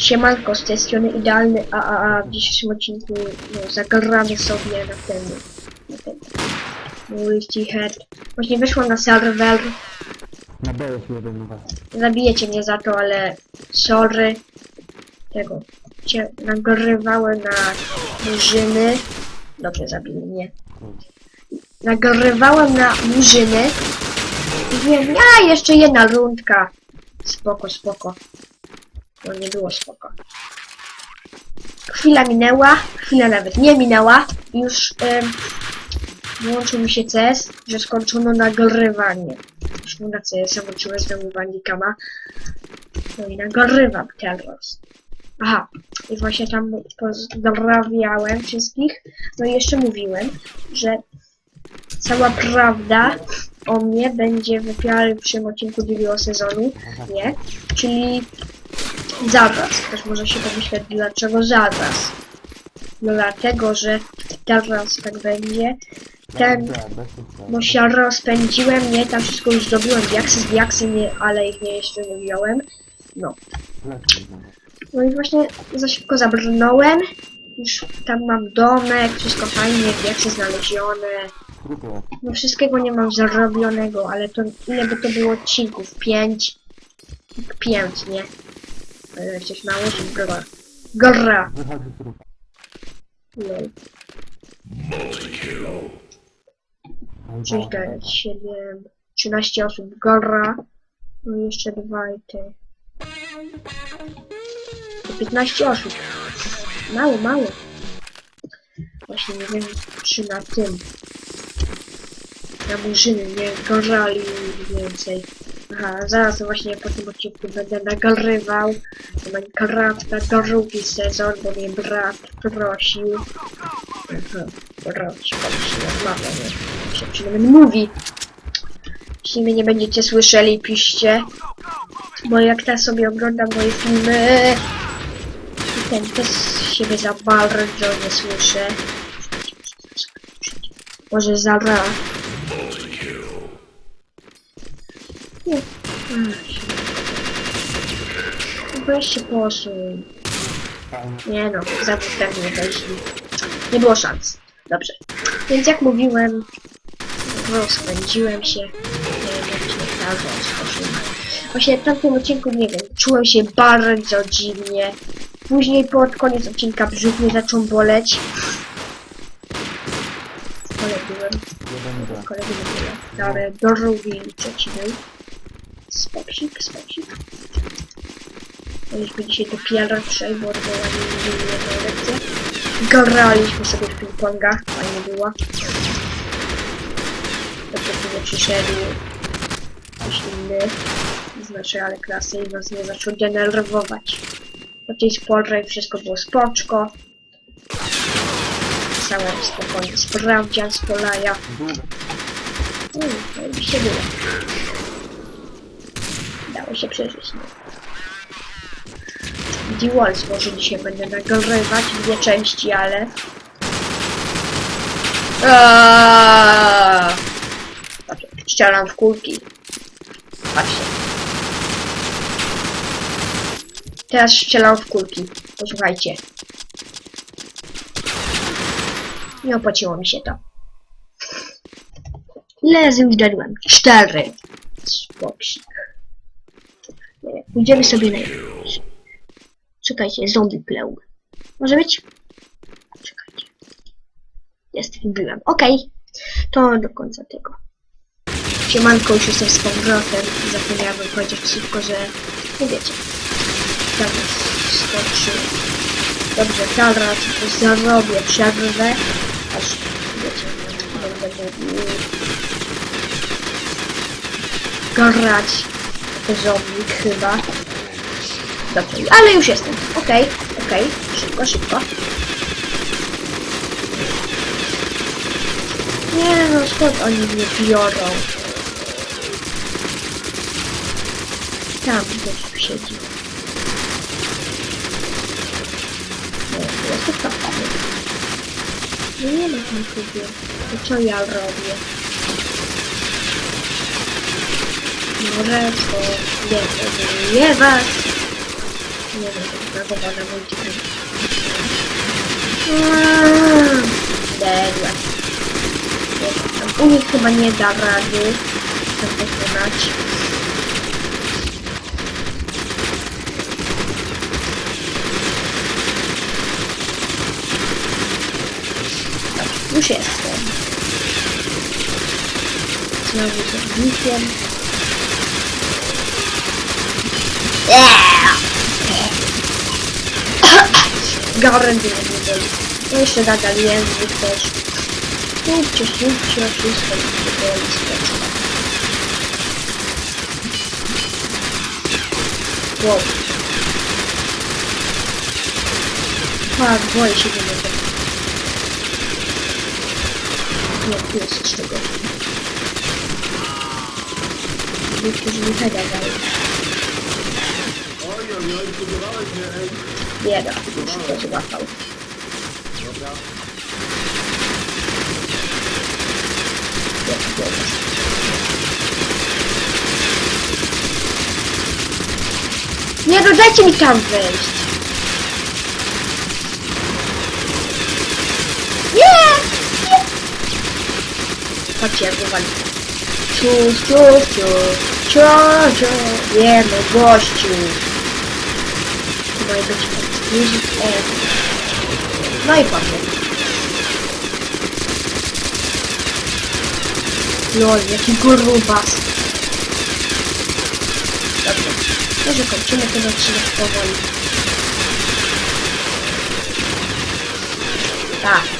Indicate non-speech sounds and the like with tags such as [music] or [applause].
Siemanko, z tej strony idealny AAA. W dzisiejszym odcinku no, zagramy sobie na ten... Na ten... Multi Head. Właśnie wyszło na serwer. Na B jest jeden numer. Zabijecie mnie za to, ale sorry. Tego. Cię nagrywałem na murzyny. Dobrze, zabili mnie. Nagrywałem na murzyny. I wiem, a jeszcze jedna rundka. Spoko, spoko. No nie było spoko. Chwila minęła, chwila nawet nie minęła. Już em, włączył mi się CS, że skończono nagrywanie. Już mu na CS włączyłem znowu Bandicama. No i nagrywam teraz. Aha, i właśnie tam pozdrawiałem wszystkich. No i jeszcze mówiłem, że cała prawda o mnie będzie w pierwszym odcinku drugiego sezonu, nie? Czyli zaraz. Ktoś może się pomyśleć, dlaczego zaraz? No dlatego, że teraz tak będzie. Ten, sukcesu. bo się rozpędziłem, nie? Tam wszystko już zdobyłem, diaksy z diaksy, nie, ale ich nie jeszcze nie wziąłem. No. No i właśnie za szybko zabrnąłem. Już tam mam domek, wszystko fajnie, diaksy znalezione. No wszystkiego nie mam zarobionego, ale to ile by to było odcinków? Pięć? Pięć, nie? Ale coś mało, że gra. Gra! Wychodzi trup. Lol. Czyli tak. to jest 7, 13 osób gra. No i jeszcze dwa i ty. To 15 osób. Mało, mało. Właśnie nie wiem, czy na tym. Na murzyny nie gorali więcej. Aha, zaraz właśnie po tym odcinku będę nagrywał Minecrafta drugi sezon, bo mnie brat prosił. Aha, prosił, prosił, nie? Się przynajmniej mówi. Jeśli mnie nie będziecie słyszeli, piszcie. Bo jak teraz sobie oglądam moje filmy, ten też siebie za bardzo nie słyszę. Może zaraz. Nie. Ach, się- Weź się. Fajnie. Nie no, zawód pewnie weszli. Nie było szans. Dobrze. Więc jak mówiłem, rozpędziłem się. Nie wiem, jak się tak rozpocząłem. Właśnie w tamtym odcinku, nie wiem, czułem się bardzo dziwnie. Później pod koniec odcinka brzuch mnie zaczął boleć. Szkole byłem, nie byłem. Ale drugi trzeci był. Speksik, speksik. Mieliśmy dzisiaj do pierwszej, bo odwołanie nie było jedną lekcję. Graliśmy sobie w ping-ponga, fajnie było. Dobrze, nie przyszedł ktoś inny z naszej ale klasy i nas nie zaczął denerwować. Do tej sporej wszystko było spoczko. Pisałem spokojnie sprawdzian z polaja. Mm, no i się było. Się przeżyć, no. D-Walls może dzisiaj będę nagrywać dwie części, ale... Aaaa! Patrzcie, strzelam w kulki. Patrzcie. Teraz strzelam w kulki. Posłuchajcie. Nie opłaciło mi się to. Ile razy już dadłem? Cztery. Spoksik. Nie, Pójdziemy sobie na... Czekajcie, zombie pleł. Może być? Czekajcie. Jest, byłem. Okej. To do końca tego. Siemanko, już jestem z powrotem. Zapomniałem powiedzieć szybko, że... Nie wiecie. Tam skoczy. Dobrze, teraz zarobię przerwę. Aż, wiecie, będę grać jako zombie chyba. Dobrze, ale już jestem. Okej, okej, szybko, szybko. Nie no, skąd oni mnie biorą? Tam gdzieś siedzi. Nie, jest to. No nie ma tam. To co ja robię? To denerwuje was? Nie wiem, multiplayer. Aaa, Dedła. Nie wiem, tam u nich chyba nie da rady tam pokonać. Tak, już jestem. Znowu z ogniskiem. [coughs] Nie boli. No jeszcze nadal język też. Słuchcie, słuchcie, wszystko spoczywa. Wow. Tak, boję się tego. Nie, tu jest z czego. Niektórzy mi heda dają. Oj, oj, oj, budowałeś mnie, ej. Bieda, już to złapał. Dobra. Jak to Nie, no dajcie mi tam wejść. Nie! Nie! Chodźcie, jak uwali. Ciu, ciu, ciu, ciu, ciu, jemy gościu. I być music e. No i potem. Lol, jaki grubas. Dobrze. Może kończymy ten odcinek powoli. Tak.